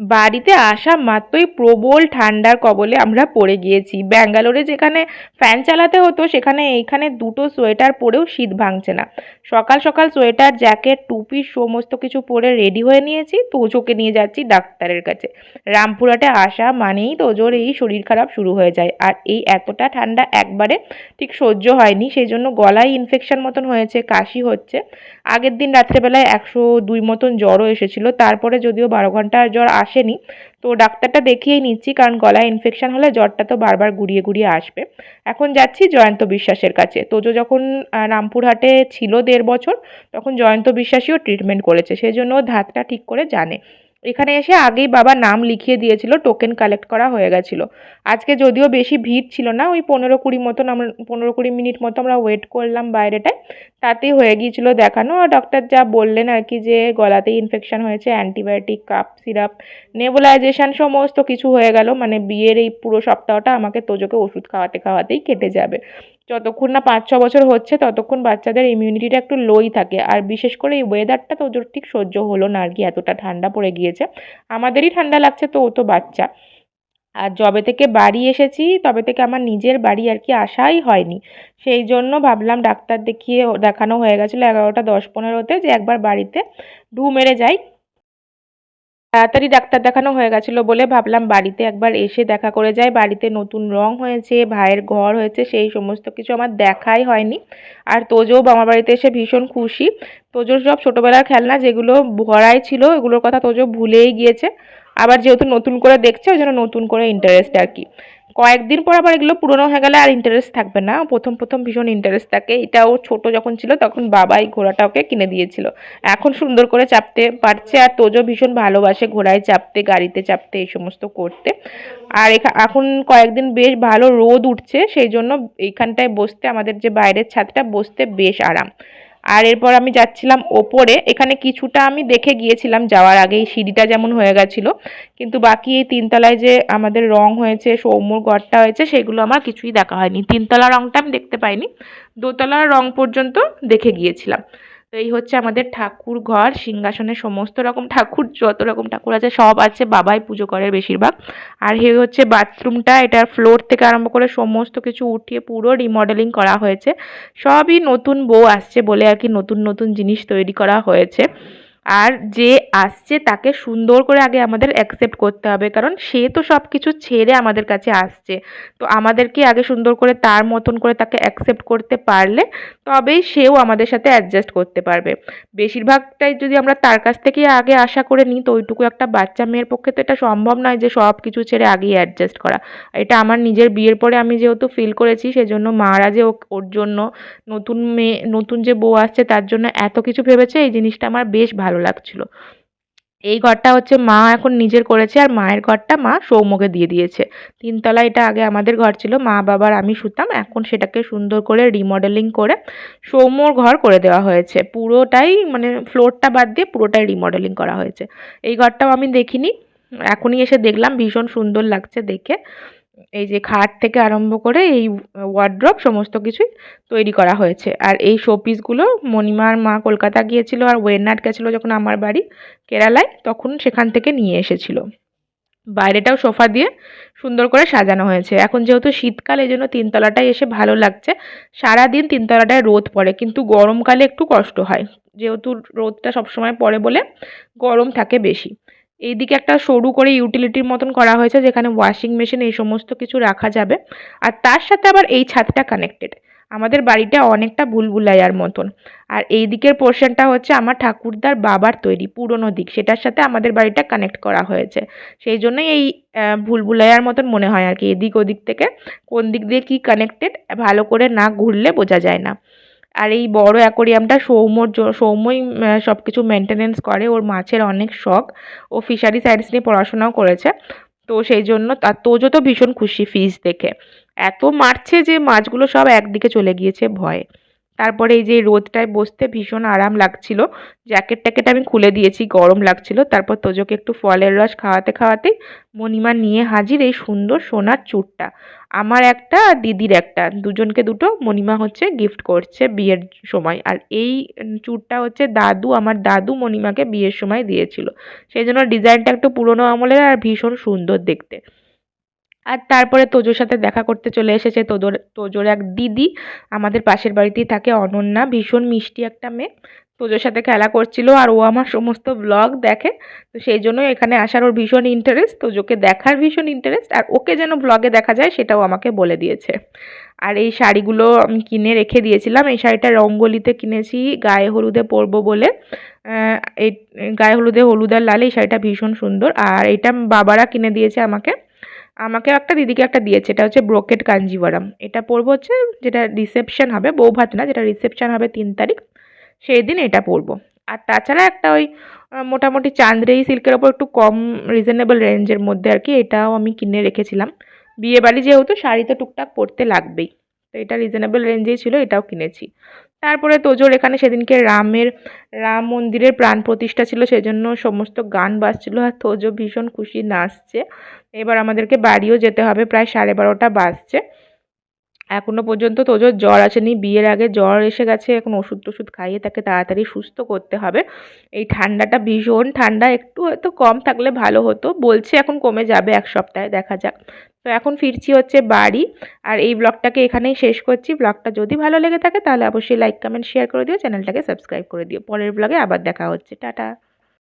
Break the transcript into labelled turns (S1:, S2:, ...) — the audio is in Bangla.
S1: বাড়িতে আসা মাত্রই প্রবল ঠান্ডার কবলে আমরা পড়ে গিয়েছি। ব্যাঙ্গালোরে যেখানে ফ্যান চালাতে হতো, সেখানে এইখানে দুটো সোয়েটার পরেও শীত ভাঙছে না। সকাল সকাল সোয়েটার, জ্যাকেট, টুপি সমস্ত কিছু পরে রেডি হয়ে নিয়েছি। তোজোকে নিয়ে যাচ্ছি ডাক্তারের কাছে। রামপুরহাটে আসা মানেই তোজোর এই শরীর খারাপ শুরু হয়ে যায়। আর এই এতটা ঠান্ডা একবারে ঠিক সহ্য হয়নি সেই জন্য গলায় ইনফেকশন মতন হয়েছে, কাশি হচ্ছে। আগের দিন রাত্রেবেলায় একশো দুই মতন জ্বরও এসেছিল। তারপরে যদিও বারো ঘণ্টার জ্বর আসেনি। তো ডাক্তারটা দেখিয়েই নিচ্ছি, কারণ গলায় ইনফেকশান হলে জ্বরটা তো বারবার গুড়িয়ে গুড়িয়ে আসবে। এখন যাচ্ছি জয়ন্ত বিশ্বাসের কাছে। তোজো যখন রামপুরহাটে ছিল দেড় বছর, তখন জয়ন্ত বিশ্বাসীও ট্রিটমেন্ট করেছে সেই জন্য ধাতটা ঠিক করে জানে। এখানে এসে আগেই বাবা নাম লিখিয়ে দিয়েছিল টোকেন কালেক্ট করা হয়ে গেছিল। আজকে যদিও বেশি ভিড় ছিল না, ওই পনেরো কুড়ি মতন আমরা, পনেরো কুড়ি মিনিট মতো আমরা ওয়েট করলাম বাইরেটায়। তাতেই হয়ে গিয়েছিল দেখানো, আর ডক্টর যা বললেন আর কি যে গলাতেই ইনফেকশন হয়েছে অ্যান্টিবায়োটিক কাপ সিরাপ নেবুলাইজেশন সমস্ত কিছু হয়ে গেল। মানে বিয়ের এই পুরো সপ্তাহটা আমাকে তোজোকে ওষুধ খাওয়াতে খাওয়াতেই কেটে যাবে। যতক্ষণ না পাঁচ, ছ বছর হচ্ছে, ততক্ষণ বাচ্চাদের ইমিউনিটিটা একটু লোই থাকে। আর বিশেষ করে এই ওয়েদারটা তোজোর ঠিক সহ্য হলো না আর কি, এতটা ঠান্ডা পড়ে গিয়েছে। আমাদেরই ঠান্ডা লাগছে তো, ও তো বাচ্চা। আর যবে থেকে বাড়ি এসেছি, তবে থেকে আমার নিজের বাড়ি আর কি আসাই হয়নি। সেই জন্য ভাবলাম ডাক্তার দেখিয়ে দেখানো হয়ে গেছিল এগারোটা দশ পনেরোতে যে একবার বাড়িতে ঢু মেরে যাই। তাড়াতাড়ি ডাক্তার দেখানো হয়ে গেছিল বলে ভাবলাম বাড়িতে একবার এসে দেখা করে যাই। বাড়িতে নতুন রং হয়েছে, ভাইয়ের ঘর হয়েছে, সেই সমস্ত কিছু আমার দেখাই হয়নি। আর তোজও আমার বাড়িতে এসে ভীষণ খুশি। তোজোর সব ছোটোবেলার খেলনা যেগুলো ভরাই ছিল, এগুলোর কথা তোজো ভুলেই গিয়েছে। আবার যেহেতু নতুন করে দেখছে, ওই জন্য নতুন করে ইন্টারেস্ট আর কি। কয়েকদিন পর আবার এগুলো পুরনো হয়ে গেলে আর ইন্টারেস্ট থাকবে না। প্রথম প্রথম ভীষণ ইন্টারেস্ট থাকে। এটাও ছোট যখন ছিল তখন বাবাই ঘোড়াটা ওকে কিনে দিয়েছিল। এখন সুন্দর করে চাপতে পারছে আর তোজো ভীষণ ভালোবাসে ঘোড়ায় চাপতে, গাড়িতে চাপতে, এই সমস্ত করতে। আর এখন কয়েকদিন বেশ ভালো রোদ উঠছে, সেই জন্য এইখানটায় বসতে, আমাদের যে বাইরের ছাদটা, বসতে বেশ আরাম। আর এরপর আমি যাচ্ছিলাম ওপরে। এখানে কিছুটা আমি দেখে গিয়েছিলাম যাওয়ার আগেই, সিঁড়িটা যেমন হয়ে গেছিল। কিন্তু বাকি এই তিনতলায় যে আমাদের রং হয়েছে, সৌম্যর ঘরটা হয়েছে, সেগুলো আমার কিছুই দেখা হয়নি। তিনতলা রংটা আমি দেখতে পাইনি। দোতলার রং পর্যন্ত দেখে গিয়েছিলাম। তো এই হচ্ছে আমাদের ঠাকুর ঘর, সিংহাসনে সমস্ত রকম ঠাকুর, যত রকম ঠাকুর আছে, সব আছে, বাবাই পুজো করে বেশিরভাগ। আর হে হচ্ছে বাথরুমটা এটার ফ্লোর থেকে আরম্ভ করে সমস্ত কিছু উঠিয়ে পুরো রিমডেলিং করা হয়েছে। সবই নতুন বউ আসছে বলে আর কি নতুন নতুন জিনিস তৈরি করা হয়েছে। আর যে আসছে তাকে সুন্দর করে আগে আমাদের অ্যাকসেপ্ট করতে হবে, কারণ সে তো সব কিছু ছেড়ে আমাদের কাছে আসছে। তো আমাদেরকে আগে সুন্দর করে তার মতন করে তাকে অ্যাকসেপ্ট করতে পারলে তবেই সেও আমাদের সাথে অ্যাডজাস্ট করতে পারবে। বেশিরভাগটাই যদি আমরা তার কাছ থেকেই আগে আশা করে নিই, তো ওইটুকু একটা বাচ্চা মেয়ের পক্ষে তো এটা সম্ভব নয় যে সব কিছু ছেড়ে আগেই অ্যাডজাস্ট করা। এটা আমার নিজের বিয়ের পরে আমি যেহেতু ফিল করেছি, সেজন্য মারা যে ওর জন্য নতুন মেয়ে, নতুন যে বউ আসছে তার জন্য এত কিছু ভেবেছে, এই জিনিসটা আমার বেশ ভালো লাগছিল। এই ঘরটা হচ্ছে মা এখন নিজের করেছে আর মায়ের ঘরটা মা সৌম্যকে দিয়ে দিয়েছে। তিনতলা এটা আগে আমাদের ঘর ছিল, মা বাবার আমি শুতাম। এখন সেটাকে সুন্দর করে রিমডেলিং করে সৌম্যর ঘর করে দেওয়া হয়েছে। পুরোটাই মানে ফ্লোরটা বাদ দিয়ে পুরোটাই রিমডেলিং করা হয়েছে। এই ঘরটাও আমি দেখিনি। এখনই এসে দেখলাম, ভীষণ সুন্দর লাগছে দেখে। এই যে খাট থেকে আরম্ভ করে এই ওয়ার্ড্রপ সমস্ত কিছুই তৈরি করা হয়েছে। আর এই শোপিসগুলো মণিমার মা কলকাতা গিয়েছিল আর ওয়েনাট গেছিল যখন আমার বাড়ি কেরালায়, তখন সেখান থেকে নিয়ে এসেছিল। বাইরেটাও সোফা দিয়ে সুন্দর করে সাজানো হয়েছে। এখন যেহেতু শীতকাল, এই জন্য তিনতলাটায় এসে ভালো লাগছে। সারাদিন তিনতলাটায় রোদ পড়ে, কিন্তু গরমকালে একটু কষ্ট হয়। যেহেতু রোদটা সবসময় পড়ে বলে গরম থাকে বেশি। এইদিকে একটা সরু করে ইউটিলিটির মতন করা হয়েছে, যেখানে ওয়াশিং মেশিন এই সমস্ত কিছু রাখা যাবে। আর তার সাথে আবার এই ছাদটা কানেক্টেড আমাদের বাড়িটা অনেকটা ভুলভুলাইয়ার মতন। আর এই দিকের পোর্শনটা হচ্ছে আমার ঠাকুরদার বাবার তৈরি, পুরনো দিক। সেটার সাথে আমাদের বাড়িটা কানেক্ট করা হয়েছে। সেই জন্যই এই ভুলভুলাইয়ার মতন মনে হয় আর কি, এদিক ওদিক থেকে কোন দিক দিয়ে কী কানেক্টেড ভালো করে না ঘুরলে বোঝা যায় না। আর এই বড় অ্যাকোরিয়ামটা সৌম্যর সৌম্যই সব কিছু মেনটেনেন্স করে। ওর মাছের অনেক শখ। ও ফিশারি সায়েন্স নিয়ে পড়াশোনাও করেছে। তো সেই জন্য তার তোজো তো ভীষণ খুশি ফিস দেখে। এত মারছে যে মাছগুলো সব একদিকে চলে গিয়েছে ভয়ে। তারপরে এই যে রোদটায় বসতে ভীষণ আরাম লাগছিল। জ্যাকেট ট্যাকেট আমি খুলে দিয়েছি, গরম লাগছিল। তারপর তোজোকে একটু ফলের রস খাওয়াতে খাওয়াতে মণিমা নিয়ে হাজির এই সুন্দর সোনার চূড়টা। আমার একটা আর দিদির একটা, দুজনকে দুটো। মণিমা হচ্ছে গিফট করছে বিয়ের সময়। আর এই চূড়টা হচ্ছে দাদু, আমার দাদু মণিমাকে বিয়ের সময় দিয়েছিল। সেই জন্য ডিজাইনটা একটু পুরোনো আমলের আর ভীষণ সুন্দর দেখতে। আর তারপরে তোজোর সাথে দেখা করতে চলে এসেছে তোজোর তোজোর এক দিদি। আমাদের পাশের বাড়িতেই থাকে অনন্যা, ভীষণ মিষ্টি একটা মেয়ে। তোজোর সাথে খেলা করছিল আর ও আমার সমস্ত ব্লগ দেখে। তো সেই জন্য এখানে আসার ওর ভীষণ ইন্টারেস্ট তোজোকে দেখার ভীষণ ইন্টারেস্ট আর ওকে যেন ব্লগে দেখা যায় সেটাও আমাকে বলে দিয়েছে। আর এই শাড়িগুলো আমি কিনে রেখে দিয়েছিলাম। এই শাড়িটা রঙ্গোলিতে কিনেছি, গায়ে হলুদে পরবো বলে। এই, গায়ে হলুদে হলুদ আর লাল, এই শাড়িটা ভীষণ সুন্দর। আর এটা বাবারা কিনে দিয়েছে আমাকে। আমাকে একটা দিদিকে একটা দিয়েছে, এটা হচ্ছে ব্রোকেট কাঞ্জিভারাম এটা পরবো হচ্ছে যেটা রিসেপশান হবে বৌভাত না যেটা রিসেপশান হবে তিন তারিখ সেই দিন এটা পরবো। আর তাছাড়া একটা ওই মোটামুটি চান্দ্রেই সিল্কের ওপর একটু কম রিজনেবল রেঞ্জের মধ্যে আর কি, এটাও আমি কিনে রেখেছিলাম। বিয়েবাড়ি যেহেতু, শাড়ি তো টুকটাক পরতে লাগবেই। তো এটা রিজনেবল রেঞ্জেই ছিল, এটাও কিনেছি। তারপরে তোজোর এখানে সেদিনকে রামের, রাম মন্দিরের প্রাণ প্রতিষ্ঠা ছিল, সেজন্য সমস্ত গান বাজছিল আর তোজো ভীষণ খুশি নাচছে। এবার আমাদেরকে বাড়িও যেতে হবে, প্রায় সাড়ে বারোটা বাজছে। এখনও পর্যন্ত তোজোর জ্বর আসেনি। বিয়ের আগে জ্বর এসে গেছে, এখন ওষুধ টষুধ খাইয়ে তাকে তাড়াতাড়ি সুস্থ করতে হবে। এই ঠান্ডাটা ভীষণ ঠান্ডা, একটু হয়তো কম থাকলে ভালো হতো। বলছে এখন কমে যাবে এক সপ্তাহে, দেখা যাক। তো এখন ফিরছি হচ্ছে বাড়ি। আর এই ব্লগটাকে এখানেই শেষ করছি। ব্লগটা যদি ভালো লেগে থাকে তাহলে অবশ্যই লাইক, কমেন্ট, শেয়ার করে দিও। চ্যানেলটাকে সাবস্ক্রাইব করে দিও। পরের ব্লগে আবার দেখা হচ্ছে। টাটা।